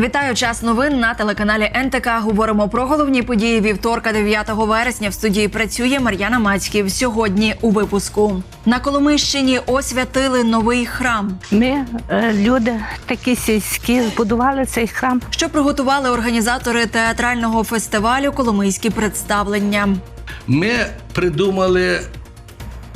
Вітаю час новин на телеканалі НТК. Говоримо про головні події вівторка, 9 вересня. В студії працює Мар'яна Мацьків. Сьогодні у випуску на Коломийщині освятили новий храм. Ми, е, люди такі сільські, збудували цей храм. Що приготували організатори театрального фестивалю Коломийські представлення. Ми придумали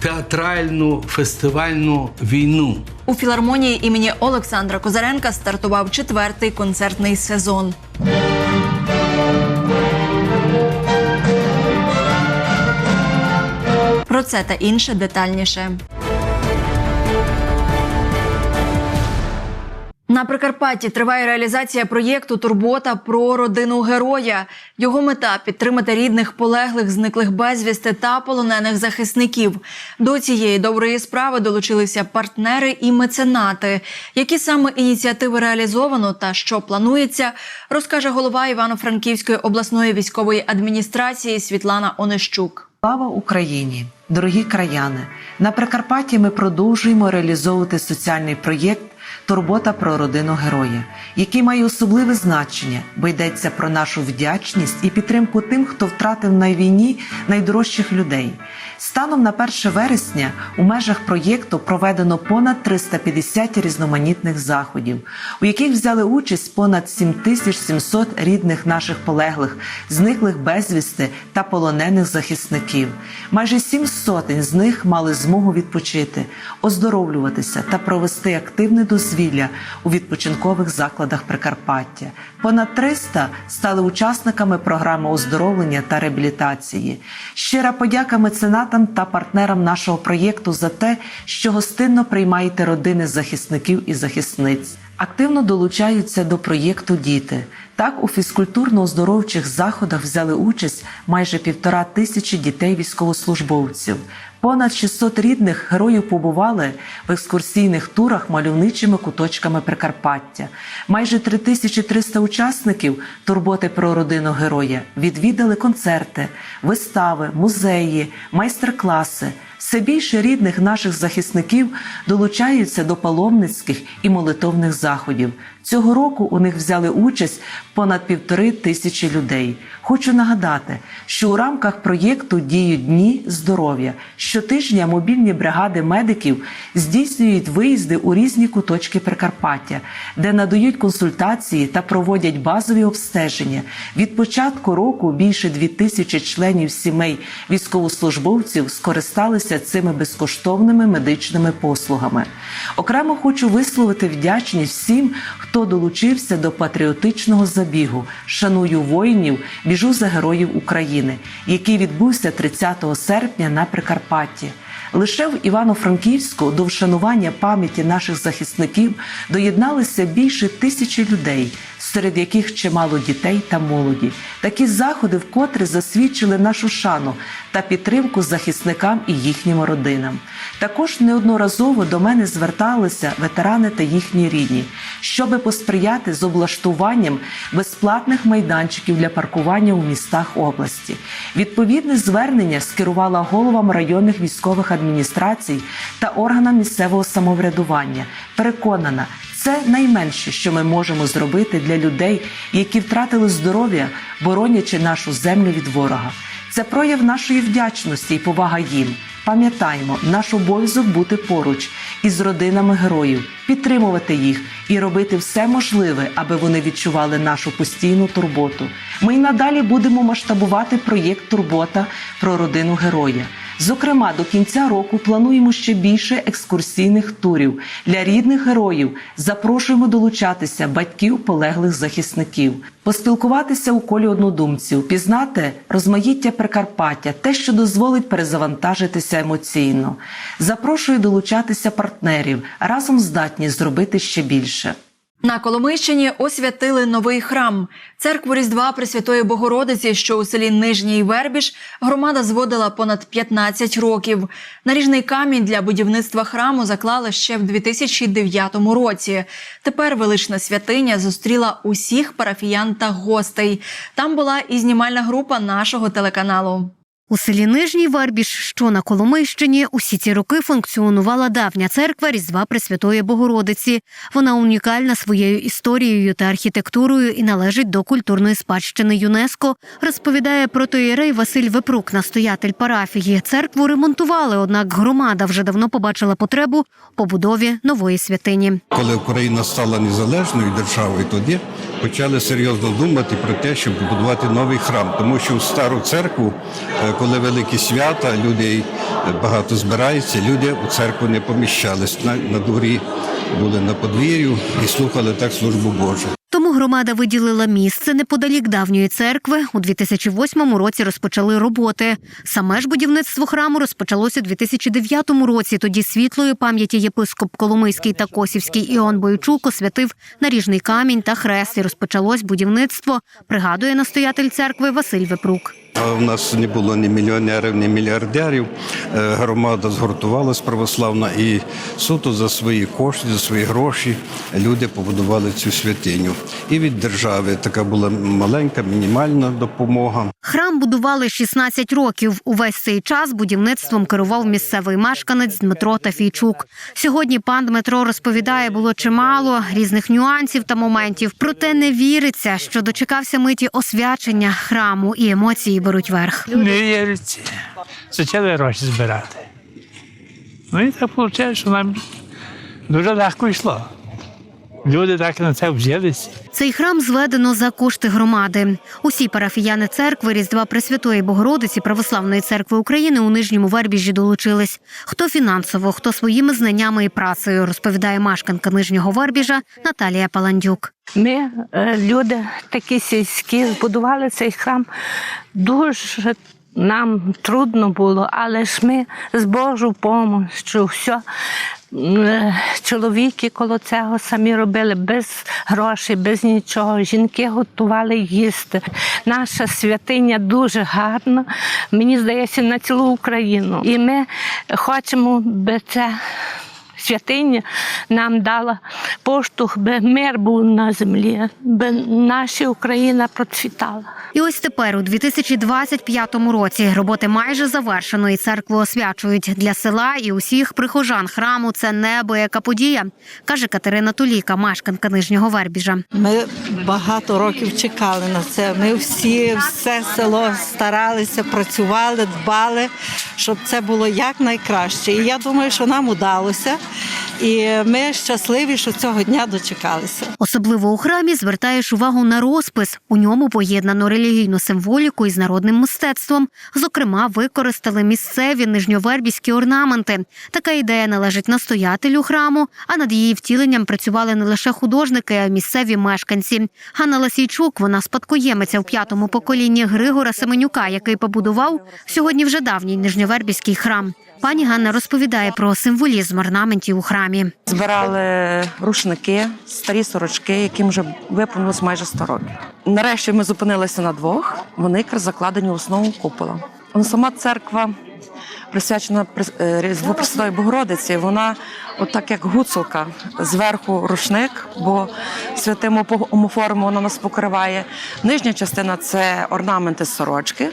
театральну фестивальну війну. У філармонії імені Олександра Козаренка стартував четвертий концертний сезон. Про це та інше детальніше. На Прикарпатті триває реалізація проєкту Турбота про родину героя. Його мета підтримати рідних полеглих, зниклих безвісти та полонених захисників. До цієї доброї справи долучилися партнери і меценати. Які саме ініціативи реалізовано та що планується, розкаже голова Івано-Франківської обласної військової адміністрації Світлана Онищук. Слава Україні! Дорогі краяни! На Прикарпатті ми продовжуємо реалізовувати соціальний проєкт Турбота про родину героя, який має особливе значення, бо йдеться про нашу вдячність і підтримку тим, хто втратив на війні найдорожчих людей. Станом на 1 вересня у межах проєкту проведено понад 350 різноманітних заходів, у яких взяли участь понад 7700 рідних наших полеглих, зниклих безвісти та полонених захисників. Майже сім сотень з них мали змогу відпочити, оздоровлюватися та провести активне дозвілля у відпочинкових закладах Прикарпаття. Понад 300 стали учасниками програми оздоровлення та реабілітації. Щира подяка меценатам та партнерам нашого проєкту за те, що гостинно приймаєте родини захисників і захисниць. Активно долучаються до проєкту діти. Так, у фізкультурно-оздоровчих заходах взяли участь майже півтора тисячі дітей військовослужбовців. Понад 600 рідних героїв побували в екскурсійних турах мальовничими куточками Прикарпаття. Майже 3300 учасників турботи про родину героя відвідали концерти, вистави, музеї, майстер-класи. Все більше рідних наших захисників долучаються до паломницьких і молитовних заходів. Цього року у них взяли участь понад півтори тисячі людей. Хочу нагадати, що у рамках проєкту діють дні здоров'я. Щотижня мобільні бригади медиків здійснюють виїзди у різні куточки Прикарпаття, де надають консультації та проводять базові обстеження. Від початку року більше дві тисячі членів сімей військовослужбовців скористалися цими безкоштовними медичними послугами. Окремо хочу висловити вдячність всім, хто долучився до патріотичного забігу Шаную воїнів, біжу за героїв України, який відбувся 30 серпня на Прикарпатті. Лише в Івано-Франківську до вшанування пам'яті наших захисників доєдналися більше тисячі людей, серед яких чимало дітей та молоді. Такі заходи вкотре засвідчили нашу шану та підтримку захисникам і їхнім родинам. Також неодноразово до мене зверталися ветерани та їхні рідні, щоби посприяти з облаштуванням безплатних майданчиків для паркування у містах області. Відповідне звернення скерувала головам районних військових адміністрацій та органам місцевого самоврядування. Переконана, це найменше, що ми можемо зробити для людей, які втратили здоров'я, боронячи нашу землю від ворога. Це прояв нашої вдячності і повага їм. Пам'ятаємо, наш обов'язок бути поруч із родинами героїв, підтримувати їх і робити все можливе, аби вони відчували нашу постійну турботу. Ми й надалі будемо масштабувати проєкт Турбота про родину героя. Зокрема, до кінця року плануємо ще більше екскурсійних турів для рідних героїв. Запрошуємо долучатися батьків полеглих захисників, поспілкуватися у колі однодумців, пізнати розмаїття Прикарпаття, те, що дозволить перезавантажитися емоційно. Запрошую долучатися партнерів, разом здатні зробити ще більше. На Коломийщині освятили новий храм. Церкву Різдва Пресвятої Богородиці, що у селі Нижній Вербіж, громада зводила понад 15 років. Наріжний камінь для будівництва храму заклали ще в 2009 році. Тепер велична святиня зустріла усіх парафіян та гостей. Там була і знімальна група нашого телеканалу. У селі Нижній Вербіж, що на Коломийщині, усі ці роки функціонувала давня церква Різдва Пресвятої Богородиці. Вона унікальна своєю історією та архітектурою і належить до культурної спадщини ЮНЕСКо. Розповідає протоєрей Василь Вепрук, настоятель парафії. Церкву ремонтували, однак громада вже давно побачила потребу побудові нової святині. Коли Україна стала незалежною державою, тоді почали серйозно думати про те, щоб побудувати новий храм, тому що в стару церкву, е, коли великі свята, людей багато збирається, люди у церкву не поміщались. На, на дворі були на подвір'ю і слухали так службу Божу. Тому громада виділила місце неподалік давньої церкви. У 2008 році розпочали роботи. Саме ж будівництво храму розпочалося у 2009 році. Тоді світлої пам'яті єпископ Коломийський та Косівський Іоанн Бойчук освятив наріжний камінь та хрест. І розпочалось будівництво. Пригадує настоятель церкви Василь Вепрук. А в нас не було ні мільйонерів, ні мільярдерів. Е, Громада згуртувалась православна і суто за свої кошти, за свої гроші люди побудували цю святиню. І від держави така була маленька, мінімальна допомога. Храм будували 16 років. Увесь цей час будівництвом керував місцевий мешканець Дмитро Тафійчук. Сьогодні пан Дмитро розповідає, було чимало різних нюансів та моментів. Проте не віриться, що дочекався миті освячення храму і емоції беруть верх. Не віриться. Почали гроші збирати. Ну і так виходить, що нам дуже легко йшло. Люди так на це взялися. Цей храм зведено за кошти громади. Усі парафіяни церкви Різдва Пресвятої Богородиці Православної церкви України у нижньому вербіжі долучились. Хто фінансово, хто своїми знаннями і працею, розповідає мешканка нижнього вербіжа Наталія Паландюк. Ми, е, люди такі сільські, збудували цей храм. Дуже нам трудно було, але ж ми з Божою помощю все. Чоловіки коло цього самі робили без грошей, без нічого. Жінки готували їсти. Наша святиня дуже гарна. Мені здається, на цілу Україну. І ми хочемо, би це святиня нам дала поштовх, би мир був на землі, би наша Україна процвітала. І ось тепер, у 2025 році, роботи майже завершено, і церкву освячують для села і усіх прихожан храму. Це небо, яка подія, каже Катерина Туліка, мешканка нижнього вербіжа. Ми багато років чекали на це. Ми всі, все село старалися, працювали, дбали, щоб це було якнайкраще. І я думаю, що нам удалося. І ми щасливі, що цього дня дочекалися. Особливо у храмі звертаєш увагу на розпис. У ньому поєднано релігійну символіку із народним мистецтвом. Зокрема, використали місцеві нижньовербіські орнаменти. Така ідея належить настоятелю храму, а над її втіленням працювали не лише художники, а й місцеві мешканці. Ганна Ласійчук, вона спадкоємиця в п'ятому поколінні Григора Семенюка, який побудував сьогодні вже давній нижньовербіський храм. Пані Ганна розповідає про символізм орнаментів у храмі. Збирали рушники, старі сорочки, яким вже виповнилось майже 100 років. Нарешті ми зупинилися на двох. Вони закладені в основу купола. Сама церква, присвячена е, Різдву Пресвятої Богородиці, вона отак як гуцулка, зверху рушник, бо святим омоформу вона нас покриває. Нижня частина це орнаменти сорочки.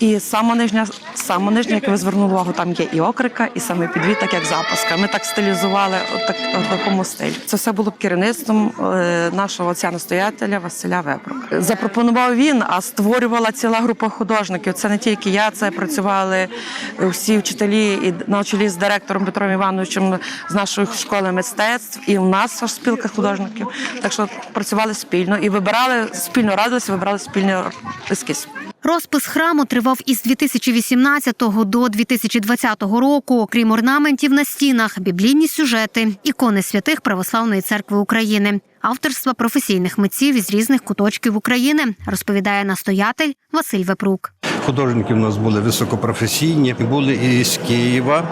І сама нижня, сама нижня, як ви звернули увагу, там є і окрика, і саме підвід, так як запаска. Ми так стилізували от так, от такому стилі. Це все було б керівництвом е, нашого отця настоятеля Василя Вепрук. Запропонував він, а створювала ціла група художників. Це не тільки я, це працювали всі вчителі і на чолі з директором Петром Івановичем з нашої школи мистецтв. І у нас аж спілка художників. Так що працювали спільно і вибирали спільно радилися, вибирали спільний ескіз. Розпис храму тривав із 2018 до 2020 року. Окрім орнаментів на стінах, біблійні сюжети, ікони святих Православної церкви України, авторства професійних митців із різних куточків України, розповідає настоятель Василь Вепрук. Художники у нас були високопрофесійні, були і з Києва,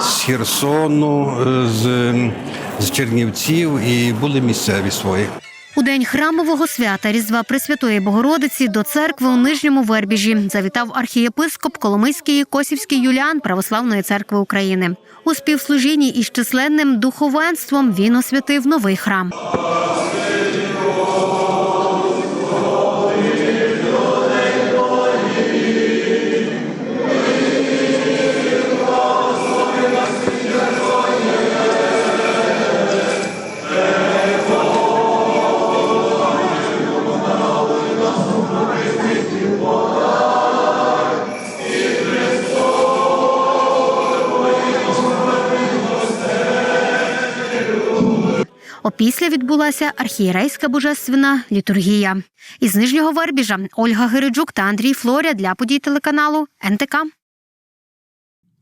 з Херсону, е, з, з Чернівців, і були місцеві свої. У день храмового свята Різдва Пресвятої Богородиці до церкви у нижньому вербіжі завітав архієпископ Коломийський Косівський Юліан Православної церкви України. У співслужінні із численним духовенством він освятив новий храм. Опісля відбулася архієрейська божественна літургія. Із Нижнього Вербіжа Ольга Гириджук та Андрій Флоря для подій телеканалу НТК.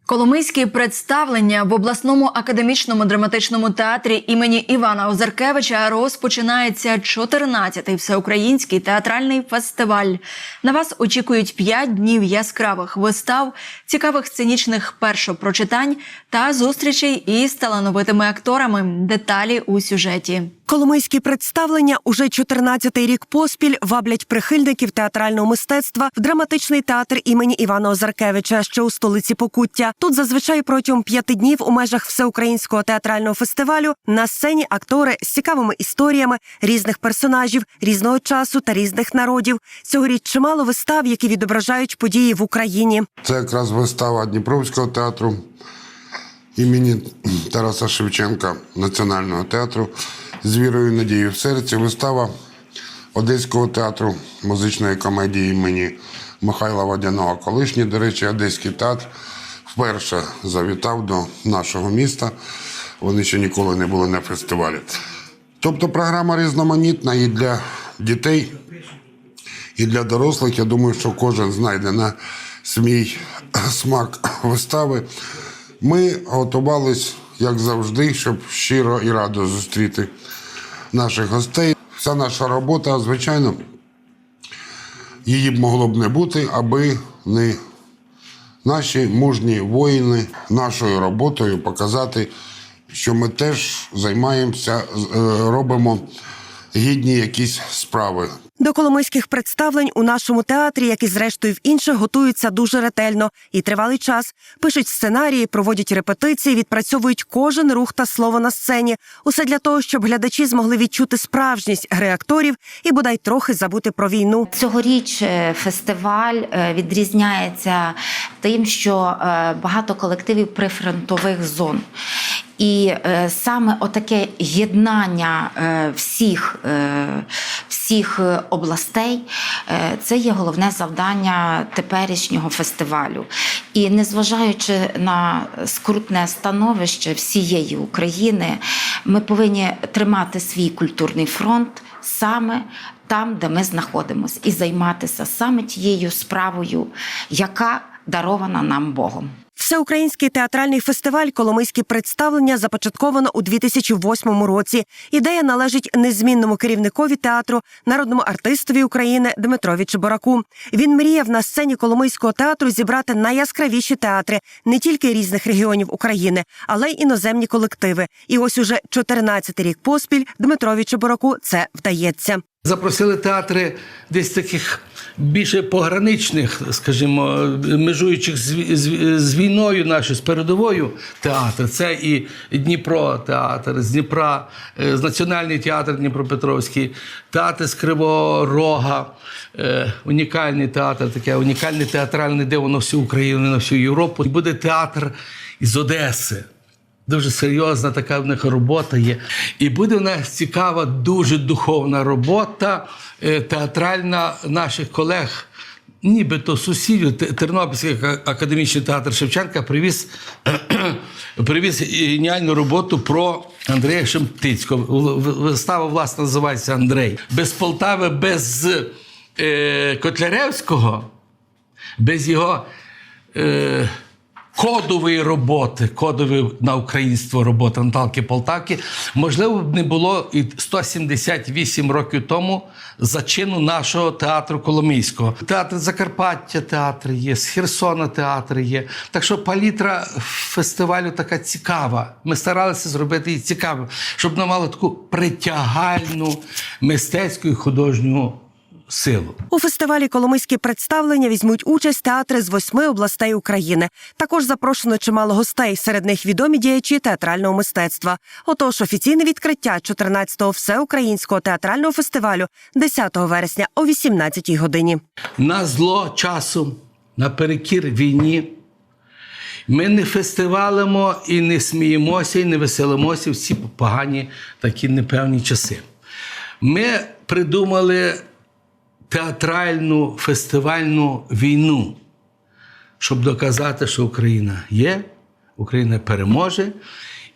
Коломийські представлення в обласному академічному драматичному театрі імені Івана Озаркевича розпочинається 14-й всеукраїнський театральний фестиваль. На вас очікують 5 днів яскравих вистав, цікавих сценічних першопрочитань та зустрічей із талановитими акторами. Деталі у сюжеті. Коломийські представлення уже 14-й рік поспіль ваблять прихильників театрального мистецтва в драматичний театр імені Івана Озаркевича, що у столиці Покуття. Тут зазвичай протягом п'яти днів у межах всеукраїнського театрального фестивалю на сцені актори з цікавими історіями різних персонажів, різного часу та різних народів. Цьогоріч чимало вистав, які відображають події в Україні. Це якраз вистава Дніпровського театру імені Тараса Шевченка Національного театру з вірою і надією в серці. Вистава Одеського театру музичної комедії імені Михайла Водяного. Колишній, до речі, Одеський театр вперше завітав до нашого міста. Вони ще ніколи не були на фестивалі. Тобто програма різноманітна і для дітей, і для дорослих. Я думаю, що кожен знайде на свій смак вистави. Ми готувались, як завжди, щоб щиро і радо зустріти наших гостей. Вся наша робота, звичайно, її б могло б не бути, аби не наші мужні воїни нашою роботою показати, що ми теж займаємося, е, робимо гідні якісь справи. До коломийських представлень у нашому театрі, як і зрештою в інших, готуються дуже ретельно і тривалий час. Пишуть сценарії, проводять репетиції, відпрацьовують кожен рух та слово на сцені. Усе для того, щоб глядачі змогли відчути справжність гри акторів і бодай трохи забути про війну. Цьогоріч е, фестиваль е, відрізняється тим, що е, багато колективів прифронтових зон. І е, саме отаке єднання е, всіх, е, всіх областей е, це є головне завдання теперішнього фестивалю. І незважаючи на скрутне становище всієї України, ми повинні тримати свій культурний фронт саме там, де ми знаходимося, і займатися саме тією справою, яка дарована нам Богом. Всеукраїнський театральний фестиваль Коломийські представлення започатковано у 2008 році. Ідея належить незмінному керівникові театру, народному артистові України Дмитрові Чебораку. Він мріяв на сцені Коломийського театру зібрати найяскравіші театри не тільки різних регіонів України, але й іноземні колективи. І ось уже 14 рік поспіль Дмитрові Чебораку це вдається. Запросили театри десь таких більше пограничних, скажімо, межуючих з, війною нашою, з передовою театр. Це і Дніпро театр, з Дніпра, е, з Національний театр Дніпропетровський, театр з Кривого Рога, е, унікальний театр, таке унікальне театральне, де воно всю Україну, на всю Європу. І буде театр із Одеси. Дуже серйозна така в них робота є. І буде в нас цікава, дуже духовна робота е, театральна наших колег. Нібито сусідів Тернопільський академічний театр Шевченка привіз, привіз геніальну роботу про Андрія Шемтицького. Вистава, власне, називається Андрей. Без Полтави, без е, Котляревського, без його. Е, кодової роботи, кодової на українство роботи Наталки Полтавки, можливо, б не було і 178 років тому зачину нашого театру Коломийського. Театр Закарпаття театр є, з Херсона театр є. Так що палітра фестивалю така цікава. Ми старалися зробити її цікавою, щоб вона мала таку притягальну мистецьку і художню силу. У фестивалі Коломийські представлення візьмуть участь театри з восьми областей України. Також запрошено чимало гостей, серед них відомі діячі театрального мистецтва. Отож, офіційне відкриття 14-го всеукраїнського театрального фестивалю 10 вересня о 18-й годині. на зло часу, наперекір війні. Ми не фестивалимо і не сміємося, і не веселимося в ці погані такі непевні часи. Ми придумали театральну фестивальну війну, щоб доказати, що Україна є, Україна переможе.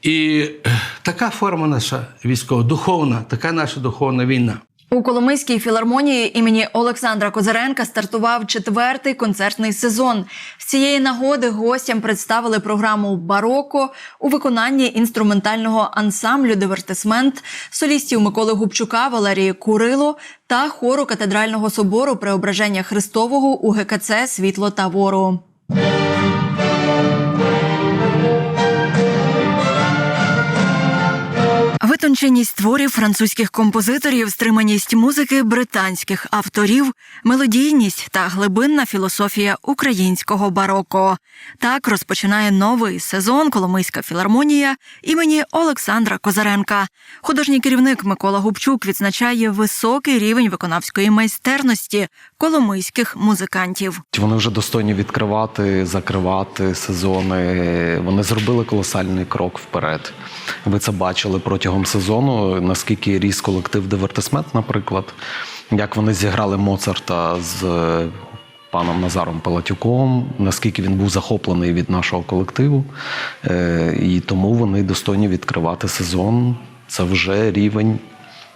І е, така форма наша військова, духовна, така наша духовна війна. У Коломийській філармонії імені Олександра Козиренка стартував четвертий концертний сезон. З цієї нагоди гостям представили програму Бароко у виконанні інструментального ансамблю Дивертисмент, солістів Миколи Губчука, Валерії Курило та хору катедрального собору Преображення Христового у ГКЦ Світло та Вору. Витонченість творів французьких композиторів, стриманість музики британських авторів, мелодійність та глибинна філософія українського бароко. Так розпочинає новий сезон Коломийська філармонія імені Олександра Козаренка. Художній керівник Микола Губчук відзначає високий рівень виконавської майстерності коломийських музикантів. Вони вже достойні відкривати, закривати сезони. Вони зробили колосальний крок вперед. Ви це бачили протягом сезону, наскільки ріс колектив Дивертисмент, наприклад, як вони зіграли Моцарта з е, паном Назаром Палатюком, наскільки він був захоплений від нашого колективу. Е, І тому вони достойні відкривати сезон. Це вже рівень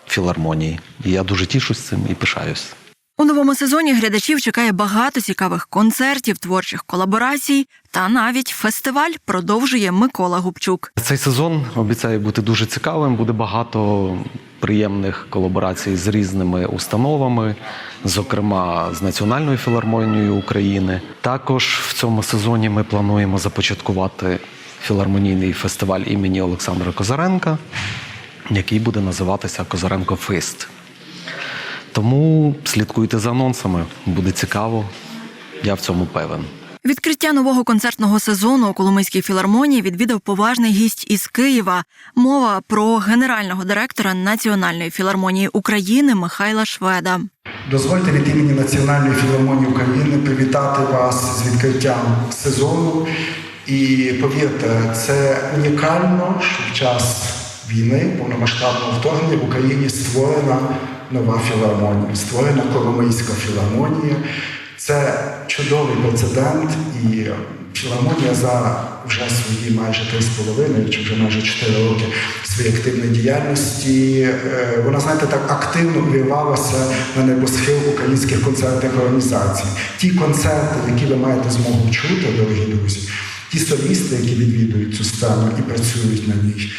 філармонії. І я дуже тішусь цим і пишаюсь. У новому сезоні глядачів чекає багато цікавих концертів, творчих колаборацій та навіть фестиваль продовжує Микола Губчук. Цей сезон обіцяє бути дуже цікавим. Буде багато приємних колаборацій з різними установами, зокрема з Національною філармонією України. Також в цьому сезоні ми плануємо започаткувати філармонійний фестиваль імені Олександра Козаренка, який буде називатися Козаренко Фест. Тому слідкуйте за анонсами, буде цікаво. Я в цьому певен. Відкриття нового концертного сезону у Коломийській філармонії відвідав поважний гість із Києва. Мова про генерального директора Національної філармонії України Михайла Шведа. Дозвольте від імені Національної філармонії України привітати вас з відкриттям сезону. І повірте, це унікально, що в час війни, повномасштабного вторгнення в Україні створена нова філармонія, створена Коломийська філармонія. Це чудовий прецедент, і філармонія за вже свої майже 3,5 чи вже майже 4 роки своєї активної діяльності. е, Вона, знаєте, так активно увірвалася на небосхил українських концертних організацій. Ті концерти, які ви маєте змогу чути, дорогі друзі, ті солісти, які відвідують цю сцену і працюють на ній.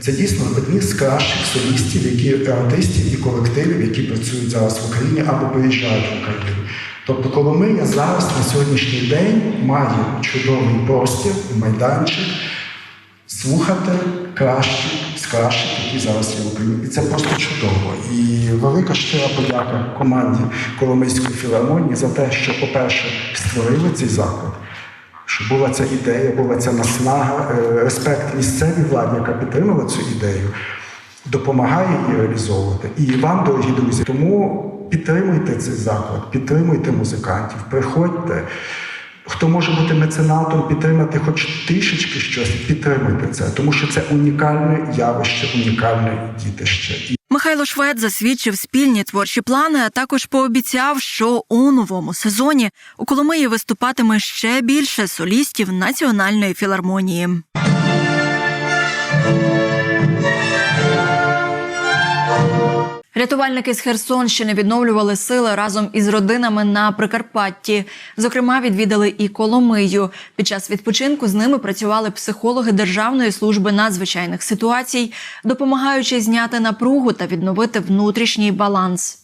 Це дійсно одні з кращих солістів, які артистів і колективів, які працюють зараз в Україні або приїжджають в Україну. Тобто Коломия зараз на сьогоднішній день має чудовий простір, майданчик слухати кращі з кращих, які зараз є в Україні. І це просто чудово. І велика щира подяка команді Коломийської філармонії за те, що, по-перше, створили цей заклад. Що була ця ідея, була ця наснага, е, респект місцевій владі, яка підтримала цю ідею, допомагає її реалізовувати. І вам, дорогі друзі, тому підтримуйте цей заклад, підтримуйте музикантів, приходьте. Хто може бути меценатом, підтримати хоч трішечки щось, підтримуйте це, тому що це унікальне явище, унікальне дітище. Михайло Швед засвідчив спільні творчі плани, а також пообіцяв, що у новому сезоні у Коломиї виступатиме ще більше солістів Національної філармонії. Рятувальники з Херсонщини відновлювали сили разом із родинами на Прикарпатті. Зокрема, відвідали і Коломию. Під час відпочинку з ними працювали психологи Державної служби надзвичайних ситуацій, допомагаючи зняти напругу та відновити внутрішній баланс.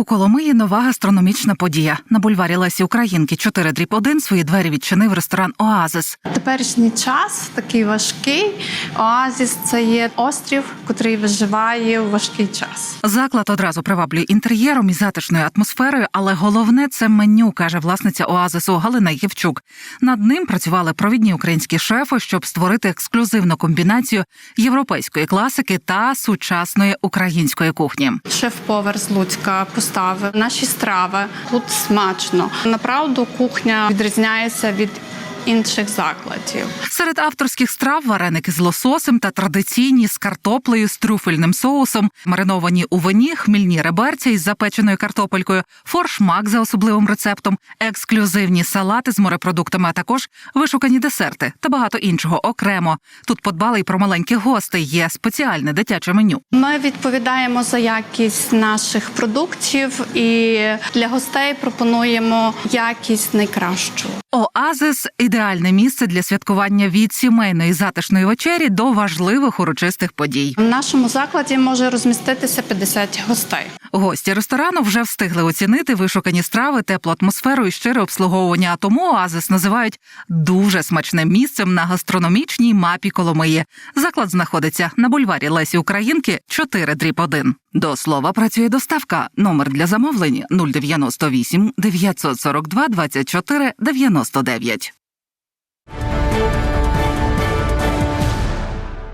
У Коломиї нова гастрономічна подія. На бульварі Лесі Українки 4 дріб 1 свої двері відчинив ресторан Оазис. Теперішній час такий важкий. Оазіс це є острів, котрий виживає у важкий час. Заклад одразу приваблює інтер'єром і затишною атмосферою, але головне це меню, каже власниця Оазису Галина Євчук. Над ним працювали провідні українські шефи, щоб створити ексклюзивну комбінацію європейської класики та сучасної української кухні. Шеф-повар з Луцька поставив наші страви. Тут смачно. Направду кухня відрізняється від інших закладів. Серед авторських страв вареники з лососем та традиційні з картоплею з трюфельним соусом, мариновані у вині, хмільні реберця із запеченою картопелькою, форшмак за особливим рецептом, ексклюзивні салати з морепродуктами, а також вишукані десерти та багато іншого окремо. Тут подбали й про маленьких гостей. Є спеціальне дитяче меню. Ми відповідаємо за якість наших продуктів і для гостей пропонуємо якість найкращу. Оазис ідеальне місце для святкування від сімейної затишної вечері до важливих урочистих подій. В нашому закладі може розміститися 50 гостей. Гості ресторану вже встигли оцінити вишукані страви, теплу атмосферу і щире обслуговування. А тому оазис називають дуже смачним місцем на гастрономічній мапі Коломиї. Заклад знаходиться на бульварі Лесі Українки 4 дріб 1. До слова працює доставка. Номер для замовлень 098 942 24 99. Thank you.